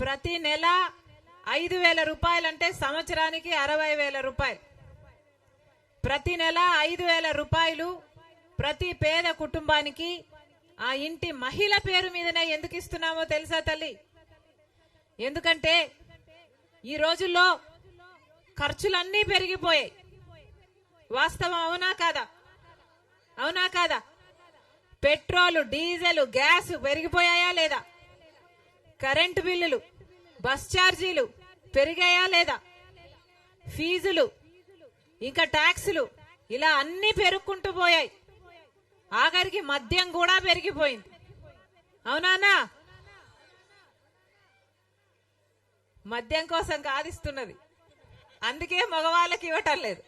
ప్రతి నెల ఐదు వేల రూపాయలంటే సంవత్సరానికి అరవై వేల రూపాయలు. ప్రతి నెల ఐదు వేల రూపాయలు ప్రతి పేద కుటుంబానికి ఆ ఇంటి మహిళ పేరు మీదనే ఎందుకు ఇస్తున్నామో తెలుసా తల్లి? ఎందుకంటే ఈ రోజుల్లో ఖర్చులన్నీ పెరిగిపోయాయి. వాస్తవం అవునా కాదా? అవునా కాదా? పెట్రోలు డీజిల్ గ్యాస్ పెరిగిపోయాయా లేదా? కరెంటు బిల్లులు బస్ ఛార్జీలు పెరిగాయా లేదా? ఫీజులు ఇంకా ట్యాక్సులు ఇలా అన్ని పెరుక్కుంటూ పోయాయి. ఆఖరికి మద్యం కూడా పెరిగిపోయింది. అవునానా మద్యం కోసం కాదిస్తున్నది అందుకే మగవాళ్ళకి ఇవ్వటం లేదు.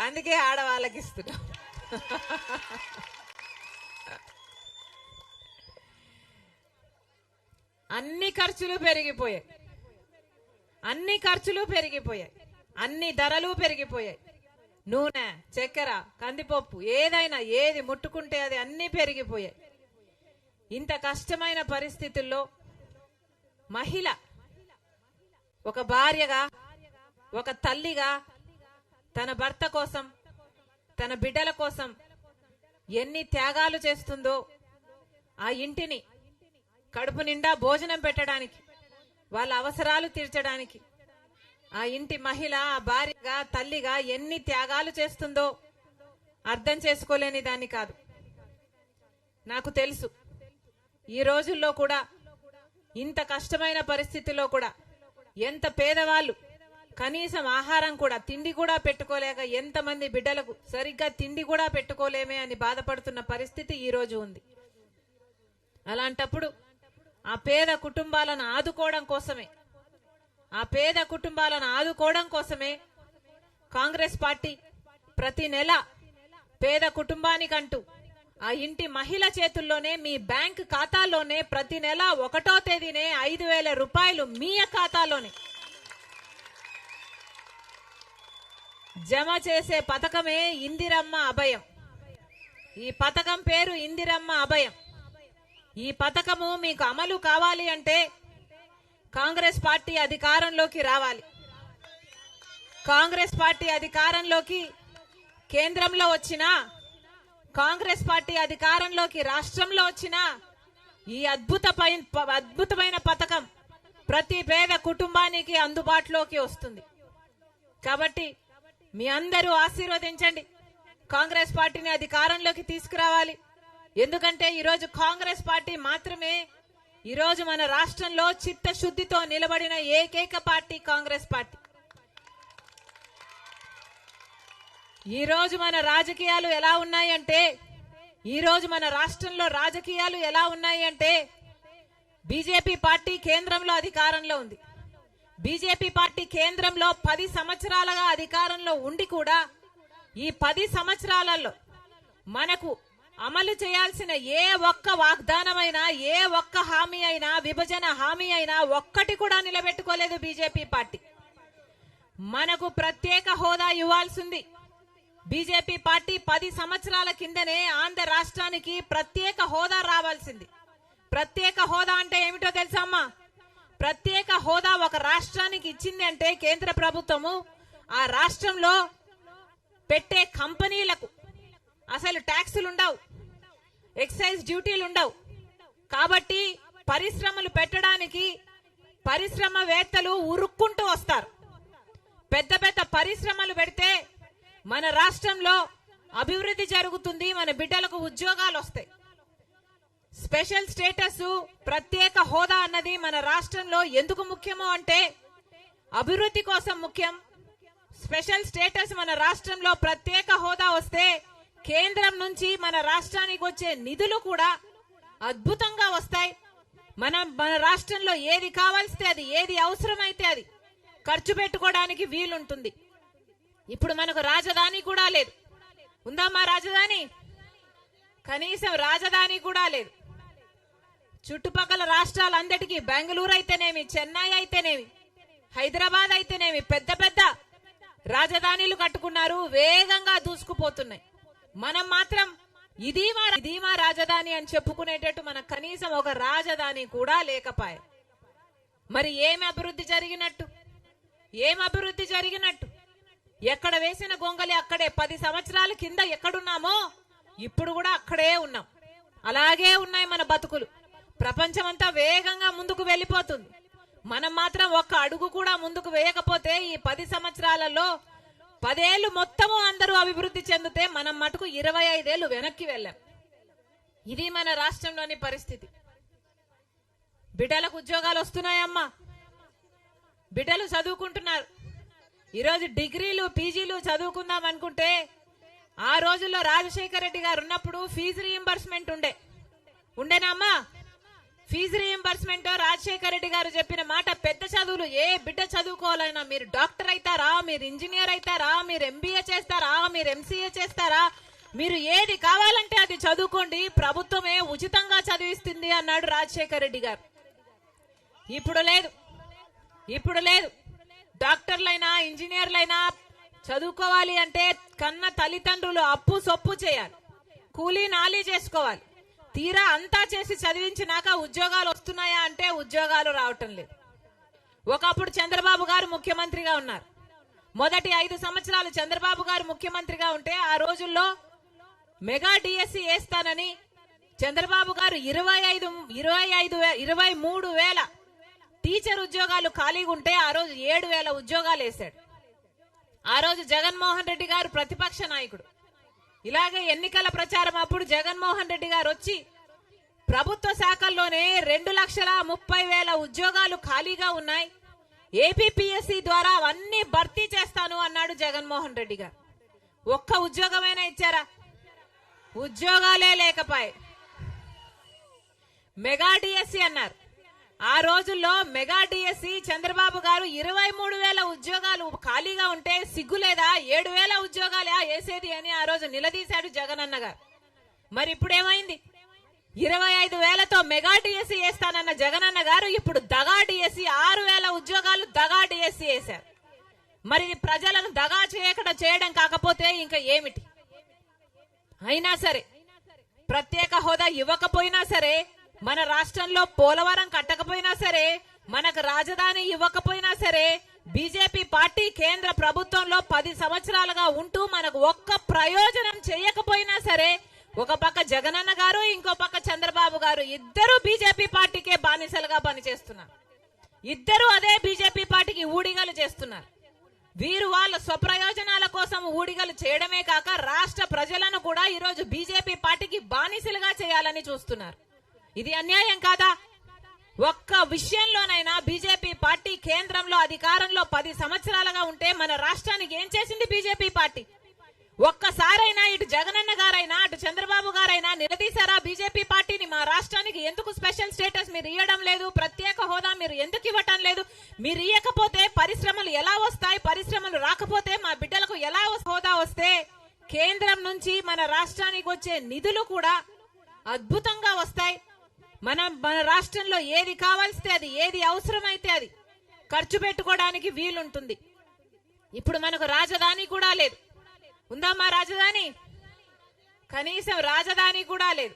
అందుకే ఆడవాళ్ళకి ఇస్తున్నాం. అన్ని ఖర్చులు పెరిగిపోయాయి. అన్ని ఖర్చులు పెరిగిపోయాయి. అన్ని ధరలు పెరిగిపోయాయి. నూనె చక్కెర కందిపప్పు ఏదైనా ఏది ముట్టుకుంటే అది అన్ని పెరిగిపోయాయి. ఇంత కష్టమైన పరిస్థితుల్లో మహిళ ఒక భార్యగా ఒక తల్లిగా తన భర్త కోసం తన బిడ్డల కోసం ఎన్ని త్యాగాలు చేస్తుందో ఆ ఇంటిని కడుపు నిండా భోజనం పెట్టడానికి వాళ్ళ అవసరాలు తీర్చడానికి. ఆ ఇంటి మహిళ ఆ భార్యగా తల్లిగా ఎన్ని త్యాగాలు చేస్తుందో అర్థం చేసుకోలేని దాన్ని కాదు. నాకు తెలుసు. ఈ రోజుల్లో కూడా ఇంత కష్టమైన పరిస్థితిలో కూడా ఎంత పేదవాళ్ళు కనీసం ఆహారం కూడా తిండి కూడా పెట్టుకోలేక ఎంతమంది బిడ్డలకు సరిగ్గా తిండి కూడా పెట్టుకోలేమే అని బాధపడుతున్న పరిస్థితి ఈ రోజు ఉంది. అలాంటప్పుడు ఆ పేద కుటుంబాలను ఆదుకోవడం కోసమే. ఆ పేద కుటుంబాలను ఆదుకోవడం కోసమే కాంగ్రెస్ పార్టీ ప్రతి నెల పేద కుటుంబానికంటూ ఆ ఇంటి మహిళ చేతుల్లోనే మీ బ్యాంక్ ఖాతాలోనే ప్రతి నెల ఒకటో తేదీనే ఐదు వేల రూపాయలు మీ ఖాతాలోనే. జమ చేసే పథకమే ఇందిరమ్మ అభయం. ఈ పథకం పేరు ఇందిరమ్మ అభయం. ఈ పథకము మీకు అమలు కావాలి అంటే కాంగ్రెస్ పార్టీ అధికారంలోకి రావాలి. కాంగ్రెస్ పార్టీ అధికారంలోకి కేంద్రంలో వచ్చినా కాంగ్రెస్ పార్టీ అధికారంలోకి రాష్ట్రంలో వచ్చినా ఈ అద్భుత అద్భుతమైన పథకం ప్రతి పేద కుటుంబానికి అందుబాటులోకి వస్తుంది. కాబట్టి మీ అందరూ ఆశీర్వదించండి. కాంగ్రెస్ పార్టీని అధికారంలోకి తీసుకురావాలి. ఎందుకంటే ఈరోజు కాంగ్రెస్ పార్టీ మాత్రమే ఈరోజు మన రాష్ట్రంలో చిత్తశుద్ధితో నిలబడిన ఏకైక పార్టీ కాంగ్రెస్ పార్టీ. ఈరోజు మన రాజకీయాలు ఎలా ఉన్నాయంటే ఈరోజు మన రాష్ట్రంలో రాజకీయాలు ఎలా ఉన్నాయి అంటే బీజేపీ పార్టీ కేంద్రంలో అధికారంలో ఉంది. బీజేపీ పార్టీ కేంద్రంలో పది సంవత్సరాలుగా అధికారంలో ఉండి కూడా ఈ పది సంవత్సరాలలో మనకు అమలు చేయాల్సిన ఏ ఒక్క వాగ్దానమైనా ఏ ఒక్క హామీ అయినా విభజన హామీ అయినా ఒక్కటి కూడా నిలబెట్టుకోలేదు బీజేపీ పార్టీ. మనకు ప్రత్యేక హోదా ఇవ్వాల్సింది. బీజేపీ పార్టీ పది సంవత్సరాల కిందనే ఆంధ్ర రాష్ట్రానికి ప్రత్యేక హోదా రావాల్సింది. ప్రత్యేక హోదా అంటే ఏమిటో తెలుసా అమ్మా? ప్రత్యేక హోదా ఒక రాష్ట్రానికి ఇచ్చింది అంటే కేంద్ర ప్రభుత్వము ఆ రాష్ట్రంలో పెట్టే కంపెనీలకు అసలు ట్యాక్సులు ఉండవు. ఎక్సైజ్ డ్యూటీలు ఉండవు. కాబట్టి పరిశ్రమలు పెట్టడానికి పరిశ్రమవేత్తలు ఉరుక్కుంటూ వస్తారు. పెద్ద పెద్ద పరిశ్రమలు పెడితే మన రాష్ట్రంలో అభివృద్ధి జరుగుతుంది మన బిడ్డలకు ఉద్యోగాలు వస్తాయి. స్పెషల్ స్టేటస్ ప్రత్యేక హోదా అన్నది మన రాష్ట్రంలో ఎందుకు ముఖ్యమో అంటే అభివృద్ధి కోసం ముఖ్యం. స్పెషల్ స్టేటస్ మన రాష్ట్రంలో ప్రత్యేక హోదా వస్తే కేంద్రం నుంచి మన రాష్ట్రానికి వచ్చే నిధులు కూడా అద్భుతంగా వస్తాయి. మన మన రాష్ట్రంలో ఏది కావాల్స్తే అది ఏది అవసరమైతే అది ఖర్చు పెట్టుకోవడానికి వీలుంటుంది. ఇప్పుడు మనకు రాజధాని కూడా లేదు. ఉందమ్మా రాజధాని? కనీసం రాజధాని కూడా లేదు. చుట్టుపక్కల రాష్ట్రాలందరికీ బెంగళూరు అయితేనేమి చెన్నై అయితేనేమి హైదరాబాద్ అయితేనేమి పెద్ద పెద్ద రాజధానిలు కట్టుకున్నారు వేగంగా దూసుకుపోతున్నాయి. మనం మాత్రం ఇది మా ఇది మా రాజధాని అని చెప్పుకునేటట్టు మన కనీసం ఒక రాజధాని కూడా లేకపాయే. మరి ఏమి అభివృద్ధి జరిగినట్టు? ఏం అభివృద్ధి జరిగినట్టు? ఎక్కడ వేసిన గొంగలి అక్కడే పది సంవత్సరాల కింద ఎక్కడున్నామో ఇప్పుడు కూడా అక్కడే ఉన్నాం. అలాగే ఉన్నాయి మన బతుకులు. ప్రపంచమంతా వేగంగా ముందుకు వెళ్ళిపోతుంది. మనం మాత్రం ఒక్క అడుగు కూడా ముందుకు వేయకపోతే ఈ పది సంవత్సరాలలో పదేళ్ళు మొత్తము అందరూ అభివృద్ధి చెందితే మనం మటుకు ఇరవై ఐదేళ్ళు వెనక్కి వెళ్ళాం. ఇది మన రాష్ట్రంలోని పరిస్థితి. బిడ్డలకు ఉద్యోగాలు వస్తున్నాయమ్మా. బిడ్డలు చదువుకుంటున్నారు. ఈరోజు డిగ్రీలు పీజీలు చదువుకుందాం అనుకుంటే ఆ రోజుల్లో రాజశేఖర రెడ్డి గారు ఉన్నప్పుడు ఫీజు రీఎంబర్స్మెంట్ ఉండే. ఉండేనా అమ్మా? ఫీజు రీఎంబర్స్మెంట్ రాజశేఖర రెడ్డి గారు చెప్పిన మాట పెద్ద చదువులు. ఏ బిడ్డ చదువుకోవాలైనా మీరు డాక్టర్ అవుతారా మీరు ఇంజనీర్ అవుతారా మీరు ఎంబీఏ చేస్తారా? మీరు ఎంసీఏ చేస్తారా? మీరు ఏది కావాలంటే అది చదువుకోండి. ప్రభుత్వమే ఉచితంగా చదివిస్తుంది అన్నాడు రాజశేఖర రెడ్డి గారు. ఇప్పుడు లేదు. ఇప్పుడు లేదు. డాక్టర్లైనా ఇంజనీర్లైనా చదువుకోవాలి అంటే కన్న తల్లిదండ్రులు అప్పు సొప్పు చేయాలి. కూలీ నాలి చేసుకోవాలి. తీరా అంతా చేసి చదివించినాక ఉద్యోగాలు వస్తున్నాయా అంటే ఉద్యోగాలు రావటం లేదు. ఒకప్పుడు చంద్రబాబు గారు ముఖ్యమంత్రిగా ఉన్నారు. మొదటి ఐదు సంవత్సరాలు చంద్రబాబు గారు ముఖ్యమంత్రిగా ఉంటే ఆ రోజుల్లో మెగా డిఎస్సి వేస్తానని చంద్రబాబు గారు ఇరవై ఐదు ఇరవై ఐదు ఇరవై మూడు వేల టీచర్ ఉద్యోగాలు ఖాళీగా ఉంటే ఆ రోజు ఏడు వేల ఉద్యోగాలు వేశాడు. ఆ రోజు జగన్మోహన్ రెడ్డి గారు ప్రతిపక్ష నాయకుడు. ఇలాగే ఎన్నికల ప్రచారం అప్పుడు జగన్మోహన్ రెడ్డి గారు వచ్చి ప్రభుత్వ శాఖల్లోనే రెండు లక్షల ముప్పై వేల ఉద్యోగాలు ఖాళీగా ఉన్నాయి. ఏపీపీఎస్సీ ద్వారా అవన్నీ భర్తీ చేస్తాను అన్నాడు జగన్మోహన్ రెడ్డి గారు. ఒక్క ఉద్యోగమైనా ఇచ్చారా? ఉద్యోగాలే లేకపాయే. మెగా డిఎస్సి అన్నారు. ఆ రోజుల్లో మెగా డిఎస్సి చంద్రబాబు గారు ఇరవై మూడు వేల ఉద్యోగాలు ఖాళీగా ఉంటే సిగ్గులేదా ఏడు వేల ఉద్యోగాలే వేసేది అని ఆ రోజు నిలదీశాడు జగనన్న గారు. మరి ఇప్పుడు ఏమైంది ఇరవై ఐదు వేలతో మెగా డిఎస్సి వేస్తానన్న జగనన్న గారు ఇప్పుడు దగా డిఎస్సి ఆరు వేల ఉద్యోగాలు దగా డిఎస్సి వేశారు. మరి ప్రజలను దగా చేయకుండా చేయడం కాకపోతే ఇంకా ఏమిటి? అయినా సరే ప్రత్యేక హోదా ఇవ్వకపోయినా సరే మన రాష్ట్రంలో పోలవరం కట్టకపోయినా సరే మనకు రాజధాని ఇవ్వకపోయినా సరే బీజేపీ పార్టీ కేంద్ర ప్రభుత్వంలో పది సంవత్సరాలుగా ఉంటూ మనకు ఒక్క ప్రయోజనం చేయకపోయినా సరే ఒక పక్క జగనన్న గారు ఇంకో పక్క చంద్రబాబు గారు ఇద్దరు బీజేపీ పార్టీకే బానిసలుగా పనిచేస్తున్నారు. ఇద్దరు అదే బీజేపీ పార్టీకి ఊడిగలు చేస్తున్నారు. వీరు వాళ్ళ స్వప్రయోజనాల కోసం ఊడిగలు చేయడమే కాక రాష్ట్ర ప్రజలను కూడా ఈరోజు బీజేపీ పార్టీకి బానిసలుగా చేయాలని చూస్తున్నారు. ఇది అన్యాయం కాదా? ఒక్క విషయంలోనైనా బీజేపీ పార్టీ కేంద్రంలో అధికారంలో పది సంవత్సరాలుగా ఉంటే మన రాష్ట్రానికి ఏం చేసింది బీజేపీ పార్టీ? ఒక్కసారైనా ఇటు జగనన్న గారైనా అటు చంద్రబాబు గారైనా నిలదీశారా బీజేపీ పార్టీని? మా రాష్ట్రానికి ఎందుకు స్పెషల్ స్టేటస్ మీరు ఇవ్వడం లేదు? ప్రత్యేక హోదా మీరు ఎందుకు ఇవ్వటం లేదు? మీరు ఇవ్వకపోతే పరిశ్రమలు ఎలా వస్తాయి? పరిశ్రమలు రాకపోతే మా బిడ్డలకు ఎలా హోదా వస్తే? కేంద్రం నుంచి మన రాష్ట్రానికి వచ్చే నిధులు కూడా అద్భుతంగా వస్తాయి. మనం మన రాష్ట్రంలో ఏది కావాల్స్తే అది ఏది అవసరమైతే అది ఖర్చు పెట్టుకోవడానికి వీలుంటుంది. ఇప్పుడు మనకు రాజధాని కూడా లేదు. ఉందమ్మా రాజధాని? కనీసం రాజధాని కూడా లేదు.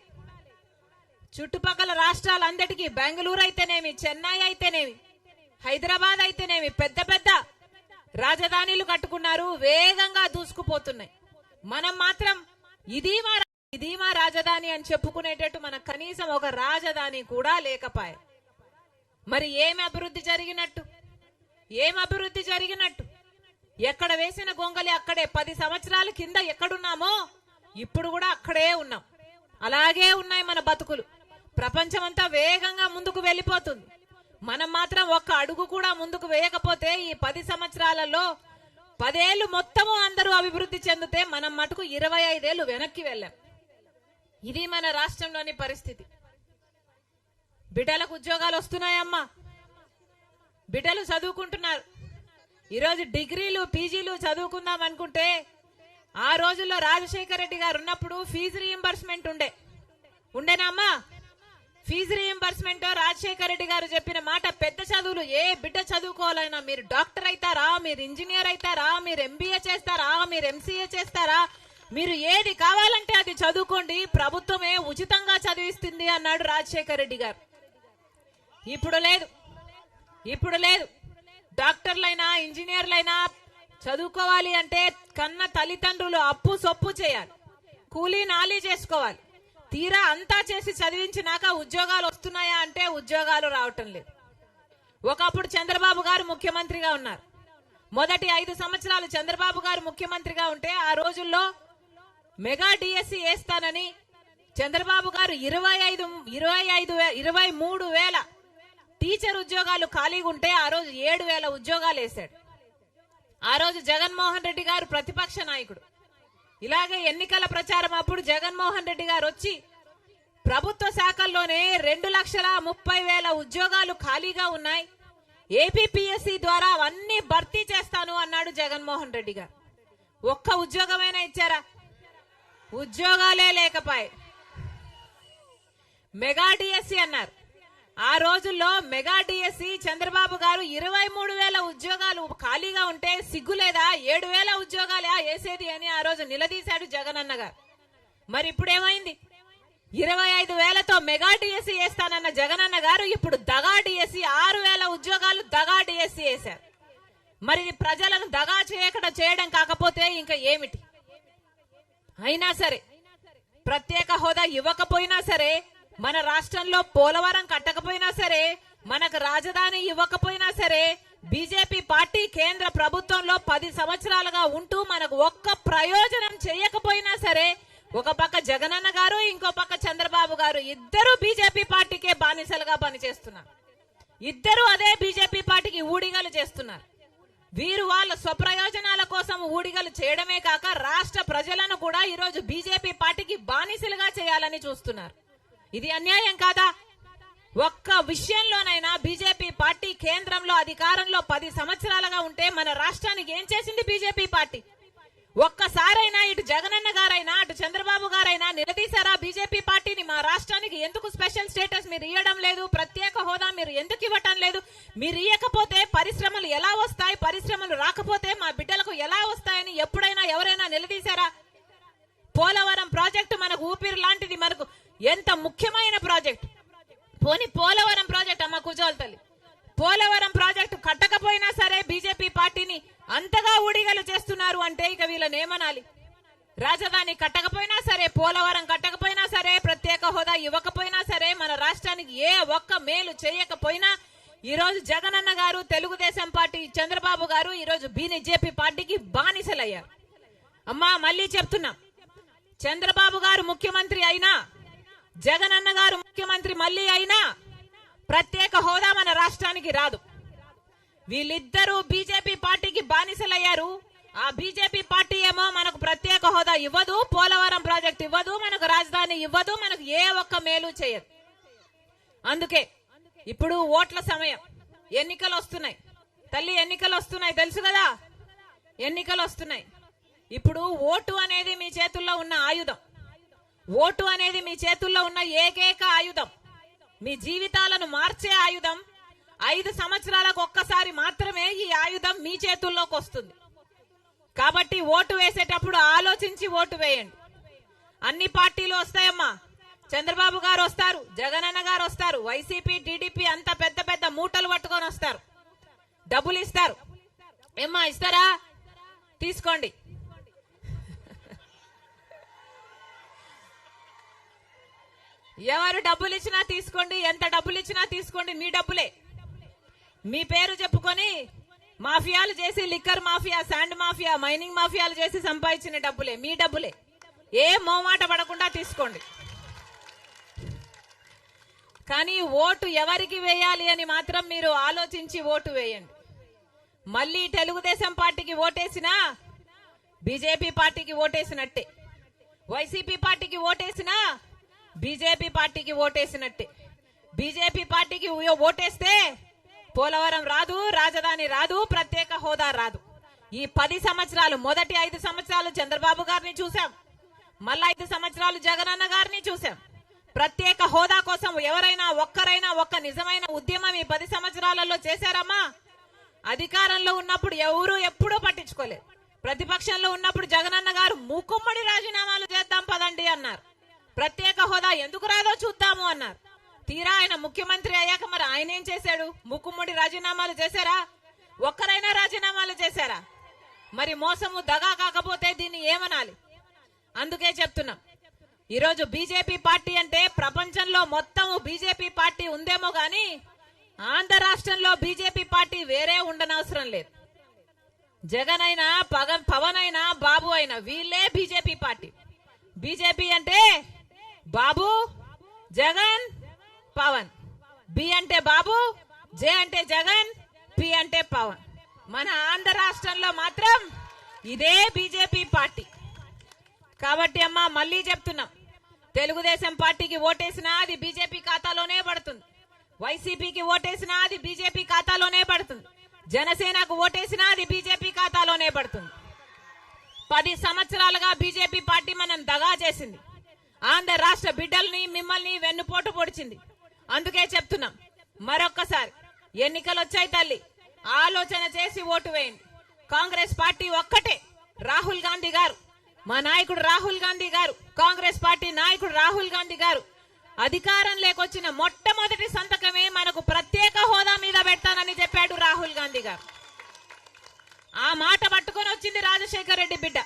చుట్టుపక్కల రాష్ట్రాలందరికీ బెంగళూరు అయితేనేమి చెన్నై అయితేనేమి హైదరాబాద్ అయితేనేమి పెద్ద పెద్ద రాజధానిలు కట్టుకున్నారు వేగంగా దూసుకుపోతున్నాయి. మనం మాత్రం ఇది మా ఇది మా రాజధాని అని చెప్పుకునేటట్టు మనకు కనీసం ఒక రాజధాని కూడా లేకపాయ. మరి ఏమి అభివృద్ధి జరిగినట్టు? ఏం అభివృద్ధి జరిగినట్టు? ఎక్కడ వేసిన గొంగలి అక్కడే పది సంవత్సరాల కింద ఎక్కడున్నామో ఇప్పుడు కూడా అక్కడే ఉన్నాం. అలాగే ఉన్నాయి మన బతుకులు. ప్రపంచమంతా వేగంగా ముందుకు వెళ్ళిపోతుంది. మనం మాత్రం ఒక్క అడుగు కూడా ముందుకు వేయకపోతే ఈ పది సంవత్సరాలలో పదేళ్ళు మొత్తము అందరూ అభివృద్ధి చెందితే మనం మటుకు ఇరవై ఐదేళ్ళు వెనక్కి వెళ్ళాం. ఇది మన రాష్ట్రంలోని పరిస్థితి. బిడ్డలకు ఉద్యోగాలు వస్తున్నాయమ్మా. బిడ్డలు చదువుకుంటున్నారు. ఈరోజు డిగ్రీలు పీజీలు చదువుకుందాం అనుకుంటే ఆ రోజుల్లో రాజశేఖర రెడ్డి గారు ఉన్నప్పుడు ఫీజు రీఎంబర్స్మెంట్ ఉండే. ఉండేనా అమ్మా? ఫీజు రీఎంబర్స్మెంట్ రాజశేఖర రెడ్డి గారు చెప్పిన మాట పెద్ద చదువులు. ఏ బిడ్డ చదువుకోవాలన్నా మీరు డాక్టర్ అవుతారా మీరు ఇంజనీర్ అవుతారా మీరు ఎంబీఏ చేస్తారా? మీరు ఎంసీఏ చేస్తారా? మీరు ఏది కావాలంటే అది చదువుకోండి. ప్రభుత్వమే ఉచితంగా చదివిస్తుంది అన్నాడు రాజశేఖర రెడ్డి గారు. ఇప్పుడు లేదు. ఇప్పుడు లేదు. డాక్టర్లైనా ఇంజనీర్లైనా చదువుకోవాలి అంటే కన్న తల్లిదండ్రులు అప్పు సొప్పు చేయాలి. కూలీ నాలీ చేసుకోవాలి. తీరా అంతా చేసి చదివించినాక ఉద్యోగాలు వస్తున్నాయా అంటే ఉద్యోగాలు రావటం లేదు. ఒకప్పుడు చంద్రబాబు గారు ముఖ్యమంత్రిగా ఉన్నారు. మొదటి ఐదు సంవత్సరాలు చంద్రబాబు గారు ముఖ్యమంత్రిగా ఉంటే ఆ రోజుల్లో మెగా డిఎస్సి వేస్తానని చంద్రబాబు గారు ఇరవై ఐదు ఇరవై ఐదు ఇరవై మూడు వేల టీచర్ ఉద్యోగాలు ఖాళీగా ఉంటే ఆ రోజు ఏడు వేల ఉద్యోగాలు వేశాడు. ఆ రోజు జగన్మోహన్ రెడ్డి గారు ప్రతిపక్ష నాయకుడు. ఇలాగే ఎన్నికల ప్రచారం అప్పుడు జగన్మోహన్ రెడ్డి గారు వచ్చి ప్రభుత్వ శాఖల్లోనే రెండు లక్షల ముప్పై వేల ఉద్యోగాలు ఖాళీగా ఉన్నాయి. ఏపీపీఎస్సీ ద్వారా అవన్నీ భర్తీ చేస్తాను అన్నాడు జగన్మోహన్ రెడ్డి గారు. ఒక్క ఉద్యోగమైనా ఇచ్చారా? ఉద్యోగాలే లేకపాయే. మెగా డిఎస్సి అన్నారు. ఆ రోజుల్లో మెగా డిఎస్సి చంద్రబాబు గారు ఇరవై మూడు వేల ఉద్యోగాలు ఖాళీగా ఉంటే సిగ్గులేదా ఏడు వేల ఉద్యోగాలే వేసేది అని ఆ రోజు నిలదీశాడు జగనన్న గారు. మరి ఇప్పుడేమైంది? ఇరవై ఐదు వేలతో మెగా డిఎస్సి వేస్తానన్న జగనన్న గారు ఇప్పుడు దగా డిఎస్సి ఆరు వేల ఉద్యోగాలు దగా డిఎస్సి వేశారు. మరి ప్రజలను దగా చేయకుండా చేయడం కాకపోతే ఇంకా ఏమిటి? అయినా సరే ప్రత్యేక హోదా ఇవ్వకపోయినా సరే మన రాష్ట్రంలో పోలవరం కట్టకపోయినా సరే మనకు రాజధాని ఇవ్వకపోయినా సరే బీజేపీ పార్టీ కేంద్ర ప్రభుత్వంలో పది సంవత్సరాలుగా ఉంటూ మనకు ఒక్క ప్రయోజనం చేయకపోయినా సరే ఒక పక్క జగనన్న గారు ఇంకో పక్క చంద్రబాబు గారు ఇద్దరు బీజేపీ పార్టీకే బానిసలుగా పనిచేస్తున్నారు. ఇద్దరు అదే బీజేపీ పార్టీకి ఊడిగలు చేస్తున్నారు. వీరు వాళ్ళ స్వప్రయోజనాల కోసం ఊడిగలు చేయడమే కాక రాష్ట్ర ప్రజలను కూడా ఈరోజు బీజేపీ పార్టీకి బానిసలుగా చేయాలని చూస్తున్నారు. ఇది అన్యాయం కాదా? ఒక్క విషయంలోనైనా బీజేపీ పార్టీ కేంద్రంలో అధికారంలో పది సంవత్సరాలుగా ఉంటే మన రాష్ట్రానికి ఏం చేసింది బీజేపీ పార్టీ? ఒక్కసారైనా ఇటు జగనన్న గారైనా అటు చంద్రబాబు గారైనా నిలదీశారా బీజేపీ పార్టీని? మా రాష్ట్రానికి ఎందుకు స్పెషల్ స్టేటస్ మీరు ఇవ్వడం లేదు? ప్రత్యేక హోదా మీరు ఎందుకు ఇవ్వటం లేదు? మీరు ఇవ్వకపోతే పరిశ్రమలు ఎలా వస్తాయి? పరిశ్రమలు రాకపోతే మా బిడ్డలకు ఎలా వస్తాయని ఎప్పుడైనా ఎవరైనా నిలదీశారా? పోలవరం ప్రాజెక్టు మనకు ఊపిరి లాంటిది మనకు. ఎంత ముఖ్యమైన ప్రాజెక్ట్. పోని పోలవరం ప్రాజెక్ట్ అమ్మ కుజోల్ తల్లి. పోలవరం ప్రాజెక్టు కట్టకపోయినా సరే బీజేపీ పార్టీని అంతగా ఊడిగలు చేస్తున్నారు అంటే ఇక వీళ్ళని ఏమనాలి? రాజధాని కట్టకపోయినా సరే పోలవరం కట్టకపోయినా సరే ప్రత్యేక హోదా ఇవ్వకపోయినా సరే మన రాష్ట్రానికి ఏ ఒక్క మేలు చేయకపోయినా ఈరోజు జగనన్న గారు తెలుగుదేశం పార్టీ చంద్రబాబు గారు ఈరోజు బీజేపీ పార్టీకి బానిసలయ్యారు. అమ్మా మళ్ళీ చెప్తున్నా. చంద్రబాబు గారు ముఖ్యమంత్రి అయినా జగనన్న గారు ముఖ్యమంత్రి మళ్ళీ అయినా ప్రత్యేక హోదా మన రాష్ట్రానికి రాదు. వీళ్ళిద్దరూ బీజేపీ పార్టీకి బానిసలయ్యారు. ఆ బీజేపీ పార్టీ ఏమో మనకు ప్రత్యేక హోదా ఇవ్వదు పోలవరం ప్రాజెక్ట్ ఇవ్వదు మనకు రాజధాని ఇవ్వదు మనకు ఏ ఒక్క మేలు చేయదు. అందుకే ఇప్పుడు ఓట్ల సమయం. ఎన్నికలు వస్తున్నాయి. తల్లి ఎన్నికలు వస్తున్నాయి తెలుసు కదా? ఎన్నికలు వస్తున్నాయి. ఇప్పుడు ఓటు అనేది మీ చేతుల్లో ఉన్న ఆయుధం. ఓటు అనేది మీ చేతుల్లో ఉన్న ఏకైక ఆయుధం. మీ జీవితాలను మార్చే ఆయుధం. ఐదు సంవత్సరాలకు ఒక్కసారి మాత్రమే ఈ ఆయుధం మీ చేతుల్లోకి వస్తుంది. కాబట్టి ఓటు వేసేటప్పుడు ఆలోచించి ఓటు వేయండి. అన్ని పార్టీలు వస్తాయమ్మా. చంద్రబాబు గారు వస్తారు జగనన్న గారు వస్తారు వైసీపీ టీడీపీ అంత పెద్ద పెద్ద మూటలు పట్టుకొని వస్తారు. డబ్బులు ఇస్తారు. ఏమ్మా ఇస్తారా? తీసుకోండి. ఎవరు డబ్బులు ఇచ్చినా తీసుకోండి ఎంత డబ్బులు ఇచ్చినా తీసుకోండి మీ డబ్బులే. మీ పేరు చెప్పుకొని మాఫియాలు చేసి liquor mafia sand mafia mining మాఫియాలు చేసి సంపాదించిన డబ్బులే మీ డబ్బులే. ఏ మోమాట పడకుండా తీసుకోండి. కానీ ఓటు ఎవరికి వేయాలి అని మాత్రం మీరు ఆలోచించి ఓటు వేయండి. మళ్ళీ తెలుగుదేశం పార్టీకి ఓటేసినా బీజేపీ పార్టీకి ఓటేసినట్టే. వైసీపీ పార్టీకి ఓటేసినా బీజేపీ పార్టీకి ఓటేసినట్టే. బీజేపీ పార్టీకి ఓటేస్తే పోలవరం రాదు రాజధాని రాదు ప్రత్యేక హోదా రాదు. ఈ పది సంవత్సరాలు మొదటి ఐదు సంవత్సరాలు చంద్రబాబు గారిని చూశాం. మళ్ళా ఐదు సంవత్సరాలు జగనన్న గారిని చూశాం. ప్రత్యేక హోదా కోసం ఎవరైనా ఒక్కరైనా ఒక్క నిజమైన ఉద్యమం ఈ పది సంవత్సరాలలో చేశారమ్మా? అధికారంలో ఉన్నప్పుడు ఎవరు ఎప్పుడూ పట్టించుకోలేదు. ప్రతిపక్షంలో ఉన్నప్పుడు జగనన్న గారు మూకుమ్మడి రాజీనామాలు చేద్దాం పదండి అన్నారు. ప్రత్యేక హోదా ఎందుకు రాదో చూద్దాము అన్నారు. తీరా ఆయన ముఖ్యమంత్రి అయ్యాక మరి ఆయన ఏం చేశాడు? ముక్కుముడి రాజీనామాలు చేశారా? ఒక్కరైనా రాజీనామాలు చేశారా? మరి మోసము దగా కాకపోతే దీన్ని ఏమనాలి? అందుకే చెప్తున్నాం. ఈరోజు బీజేపీ పార్టీ అంటే ప్రపంచంలో మొత్తం బీజేపీ పార్టీ ఉందేమో గాని ఆంధ్ర రాష్ట్రంలో బీజేపీ పార్టీ వేరే ఉండనవసరం లేదు. జగన్ అయినా పగ పవన్ అయినా బాబు అయినా వీళ్ళే బీజేపీ పార్టీ. బీజేపీ అంటే బాబు జగన్ పవన్. బి అంటే బాబు జే అంటే జగన్ పి అంటే పవన్. మన ఆంధ్ర రాష్ట్రంలో మాత్రం ఇదే బీజేపీ పార్టీ. కాబట్టి అమ్మా మళ్ళీ చెప్తున్నాం. తెలుగుదేశం పార్టీకి ఓటేసినా అది బీజేపీ ఖాతాలోనే పడుతుంది. వైసీపీకి ఓటేసినా అది బీజేపీ ఖాతాలోనే పడుతుంది. జనసేనకు ఓటేసినా అది బీజేపీ ఖాతాలోనే పడుతుంది. పది సంవత్సరాలుగా బీజేపీ పార్టీ మనం దగా చేసింది. ఆంధ్ర రాష్ట్ర బిడ్డల్ని మిమ్మల్ని వెన్నుపోటు పొడిచింది. అందుకే చెప్తున్నాం. మరొక్కసారి ఎన్నికలు వచ్చాయి తల్లి. ఆలోచన చేసి ఓటు వేయండి. కాంగ్రెస్ పార్టీ ఒక్కటే రాహుల్ గాంధీ గారు. మా నాయకుడు రాహుల్ గాంధీ గారు కాంగ్రెస్ పార్టీ నాయకుడు రాహుల్ గాంధీ గారు. అధికారం లేకొచ్చిన మొట్టమొదటి సంతకమే మనకు ప్రత్యేక హోదా మీద పెడతానని చెప్పాడు రాహుల్ గాంధీ గారు. ఆ మాట పట్టుకొని వచ్చింది రాజశేఖర్ రెడ్డి బిడ్డ.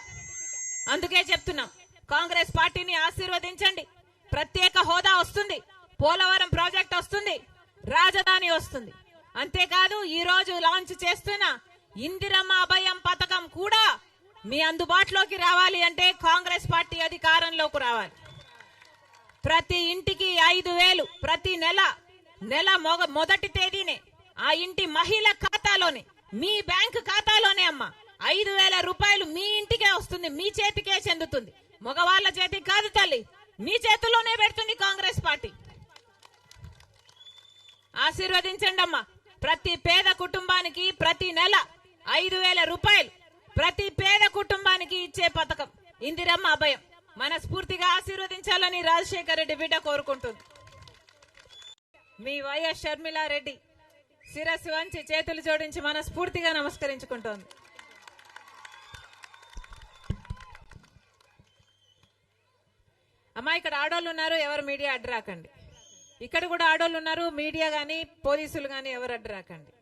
అందుకే చెప్తున్నాం కాంగ్రెస్ పార్టీని ఆశీర్వదించండి. ప్రత్యేక హోదా వస్తుంది. పోలవరం ప్రాజెక్ట్ వస్తుంది. రాజధాని వస్తుంది. అంతేకాదు ఈ రోజు లాంచ్ చేస్తున్న ఇందిరమ్మ అభయం పథకం కూడా మీ అందుబాటులోకి రావాలి అంటే కాంగ్రెస్ పార్టీ అధికారంలోకి రావాలి. ప్రతి ఇంటికి ఐదు వేలు ప్రతి నెల నెల మొగ మొదటి తేదీనే ఆ ఇంటి మహిళ ఖాతాలోనే మీ బ్యాంక్ ఖాతాలోనే అమ్మా. ఐదు వేల రూపాయలు మీ ఇంటికే వస్తుంది మీ చేతికే చెందుతుంది. మగవాళ్ళ చేతికి కాదు తల్లి మీ చేతిలోనే పెడుతుంది కాంగ్రెస్ పార్టీ. ఆశీర్వదించండి అమ్మా ప్రతి పేద కుటుంబానికి ప్రతి నెల ఐదు వేల రూపాయలు. ప్రతి పేద కుటుంబానికి ఇచ్చే పథకం. ఇందిరమ్మ అభయం. మనస్ఫూర్తిగా ఆశీర్వదించాలని రాజశేఖర రెడ్డి బిడ్డ కోరుకుంటుంది. మీ వైఎస్ షర్మిలారెడ్డి శిరస్సు వంచి చేతులు జోడించి మనస్ఫూర్తిగా నమస్కరించుకుంటోంది. అమ్మా ఇక్కడ ఆడోళ్ళు ఉన్నారు ఎవరు మీడియా అడ్డు రాకండి. ఇక్కడ కూడా ఆడోళ్ళు ఉన్నారు మీడియా కానీ పోలీసులు కానీ ఎవరు అడ్డు రాకండి.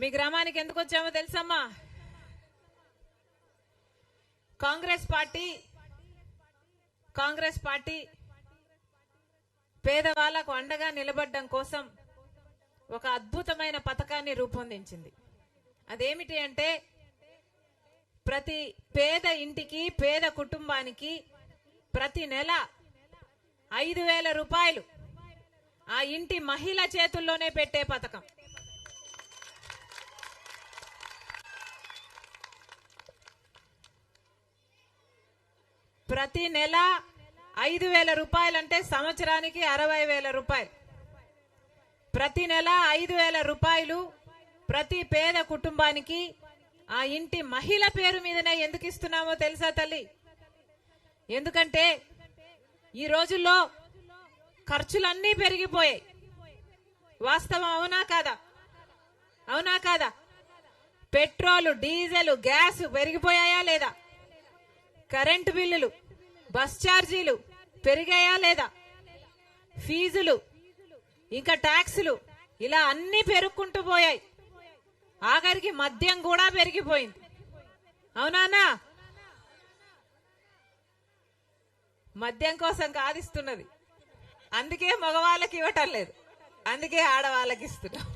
మీ గ్రామానికి ఎందుకు వచ్చామో తెలుసమ్మా? కాంగ్రెస్ పార్టీ కాంగ్రెస్ పార్టీ పేదవాళ్ళకు అండగా నిలబడడం కోసం ఒక అద్భుతమైన పథకాన్ని రూపొందించింది. అదేమిటి అంటే ప్రతి పేద ఇంటికి పేద కుటుంబానికి ప్రతి నెల ఐదు వేల రూపాయలు ఆ ఇంటి మహిళ చేతుల్లోనే పెట్టే పథకం. ప్రతి నెల ఐదు వేల రూపాయలంటే సంవత్సరానికి అరవై వేల రూపాయలు. ప్రతి నెల ఐదు వేల రూపాయలు ప్రతి పేద కుటుంబానికి ఆ ఇంటి మహిళ పేరు మీదనే ఎందుకు ఇస్తున్నామో తెలుసా తల్లి? ఎందుకంటే ఈ రోజుల్లో ఖర్చులన్నీ పెరిగిపోయాయి. వాస్తవం అవునా కాదా? అవునా కాదా? పెట్రోల్ డీజిల్ గ్యాస్ పెరిగిపోయాయా లేదా? కరెంటు బిల్లులు బస్ ఛార్జీలు పెరిగాయా లేదా? ఫీజులు ఇంకా ట్యాక్సులు ఇలా అన్ని పెరుక్కుంటూ పోయాయి. ఆఖరికి మద్యం కూడా పెరిగిపోయింది. అవునానా మద్యం కోసం కాదిస్తున్నది అందుకే మగవాళ్ళకి ఇవ్వటం లేదు. అందుకే ఆడవాళ్ళకి ఇస్తున్నాం.